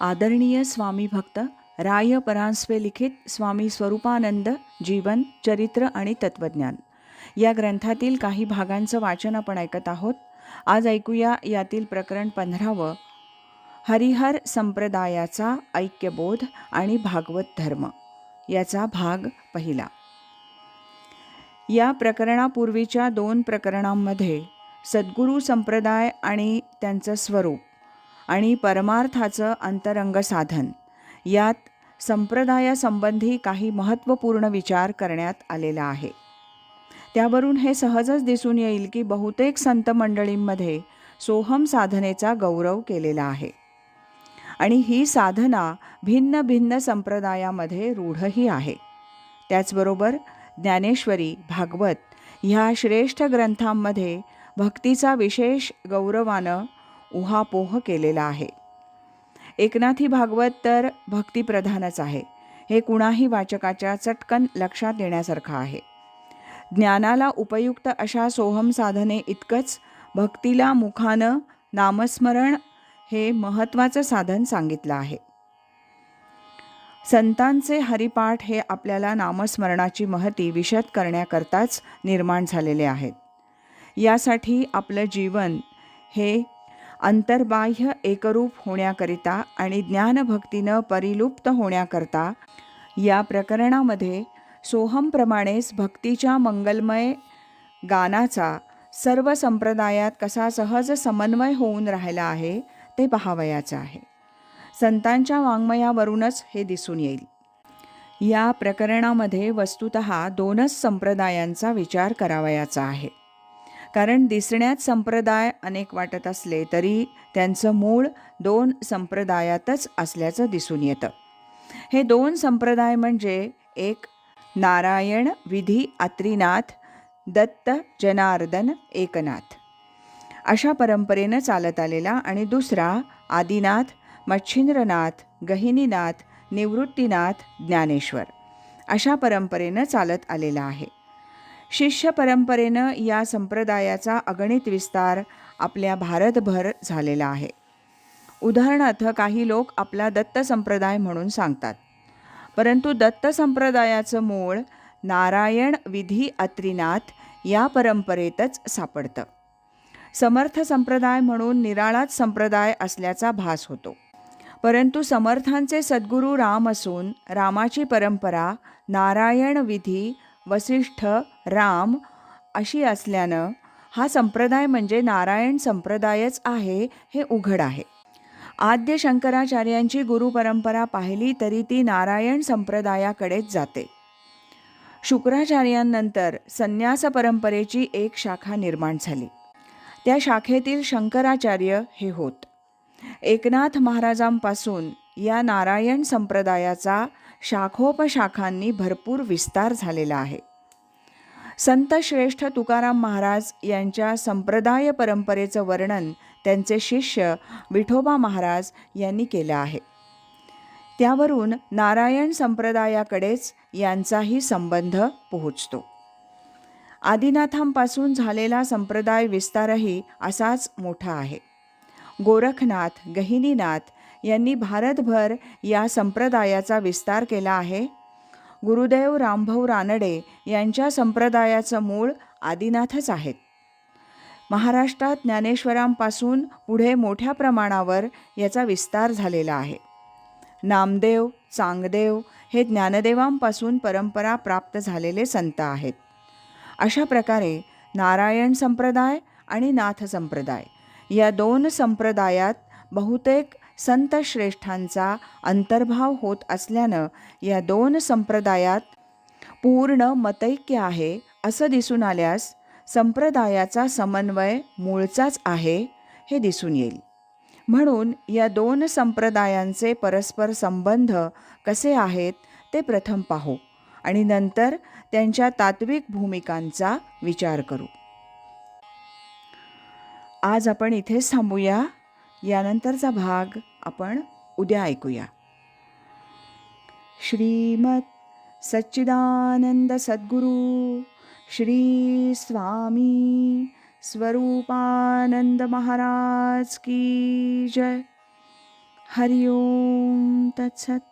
आदरणीय स्वामी भक्त राय परांजपे लिखित स्वामी स्वरूपानंद जीवन चरित्र आणि तत्वज्ञान या ग्रंथातील काही भागांचं वाचन आपण ऐकत आहोत. आज ऐकूया यातील प्रकरण पंधरावं. हरिहर संप्रदायाचा ऐक्यबोध आणि भागवत धर्म. याचा भाग पहिला. या प्रकरणापूर्वीच्या दोन प्रकरणांमध्ये सद्गुरू संप्रदाय आणि त्यांचं स्वरूप आणि परमार्थाचं अंतरंग साधन. यात संप्रदायासंबंधी काही महत्त्वपूर्ण विचार करण्यात आलेला आहे. त्यावरून हे सहजच दिसून येईल की बहुतेक संत मंडळींमध्ये सोहम साधनेचा गौरव केलेला आहे. आणि ही साधना भिन्न भिन्न संप्रदायामध्ये रूढही आहे. त्याचबरोबर ज्ञानेश्वरी भागवत ह्या श्रेष्ठ ग्रंथांमध्ये भक्तीचा विशेष गौरवानं उहापोह केलेला आहे. एकनाथी भागवत तर भक्तिप्रधानच आहे. हे कुणाही वाचकाच्या चटकन लक्षात येण्यासारखं आहे. ज्ञानाला उपयुक्त अशा सोहम साधने इतकंच भक्तीला मुखानं नामस्मरण हे महत्त्वाचं साधन सांगितलं आहे. संतांचे हरिपाठ हे आपल्याला नामस्मरणाची महती विशद करण्याकरताच निर्माण झालेले आहेत. यासाठी आपलं जीवन हे अंतर्बाह्य एकरूप होण्याकरिता आणि ज्ञानभक्तीनं परिलुप्त होण्याकरता या प्रकरणामध्ये सोहमप्रमाणेच भक्तीच्या मंगलमय गानाचा सर्व संप्रदायात कसा सहज समन्वय होऊन राहिला आहे ते पहावयाचं आहे. संतांच्या वाङ्मयावरूनच हे दिसून येईल. या प्रकरणामध्ये वस्तुत दोनच संप्रदायांचा विचार करावयाचा आहे. कारण दिसण्यात संप्रदाय अनेक वाटत असले तरी त्यांचं मूळ दोन संप्रदायातच असल्याचं दिसून येतं. हे दोन संप्रदाय म्हणजे एक नारायण विधी अत्रिनाथ दत्त जनार्दन एकनाथ. अशा परंपरेनं चालत आलेला आणि दुसरा आदिनाथ मच्छिंद्रनाथ गहिनीनाथ निवृत्तीनाथ ज्ञानेश्वर अशा परंपरेनं चालत आलेला आहे. शिष्य परंपरेनं या संप्रदायाचा अगणित विस्तार आपल्या भारतभर झालेला आहे. उदाहरणार्थ काही लोक आपला दत्त संप्रदाय म्हणून सांगतात. परंतु दत्त संप्रदायाचं मूळ नारायण विधी अत्रीनाथ या परंपरेतच सापडतं. समर्थ संप्रदाय म्हणून निराळाच संप्रदाय असल्याचा भास होतो. परंतु समर्थांचे सद्गुरू राम असून रामाची परंपरा नारायण विधी वसिष्ठ राम अशी असल्यानं हा संप्रदाय म्हणजे नारायण संप्रदायच आहे हे उघड आहे. आद्य शंकराचार्यांची गुरुपरंपरा पाहिली तरी ती नारायण संप्रदायाकडेच जाते. शुक्राचार्यांनंतर संन्यास परंपरेची एक शाखा निर्माण झाली. त्या शाखेतील शंकराचार्य हे होत. एकनाथ महाराजांपासून या नारायण संप्रदायाचा शाखोपशाखांनी भरपूर विस्तार झालेला आहे. संत श्रेष्ठ तुकाराम महाराज यांच्या संप्रदाय परंपरेचं वर्णन त्यांचे शिष्य विठोबा महाराज यांनी केलं आहे. त्यावरून नारायण संप्रदायाकडेच यांचाही संबंध पोहोचतो. आदिनाथांपासून झालेला संप्रदाय विस्तारही असाच मोठा आहे. गोरखनाथ गहिनीनाथ यांनी भारतभर या संप्रदायाचा विस्तार केला आहे गुरुदेव रामभाऊ रानडे यांच्या संप्रदायाचं मूळ आदिनाथच आहेत. महाराष्ट्रात ज्ञानेश्वरांपासून पुढे मोठ्या प्रमाणावर याचा विस्तार झालेला आहे. नामदेव चांगदेव हे ज्ञानदेवांपासून परंपरा प्राप्त झालेले संत आहेत. अशा प्रकारे नारायण संप्रदाय आणि नाथ संप्रदाय या दोन संप्रदायात बहुतेक संत श्रेष्ठांचा अंतर्भाव होत असल्यानं या दोन संप्रदायात पूर्ण मतैक्य आहे असं दिसून आल्यास संप्रदायाचा समन्वय मूळचाच आहे हे दिसून येईल. म्हणून या दोन संप्रदायांचे परस्पर संबंध कसे आहेत ते प्रथम पाहू आणि नंतर त्यांच्या तात्विक भूमिकांचा विचार करू. आज आपण इथेच थांबूया. यानंतरचा भाग आपण उद्या ऐकूया. श्रीमत सच्चिदानंद सद्गुरू श्री स्वामी स्वरूपानंद महाराज की जय. हरिओम तत्सत.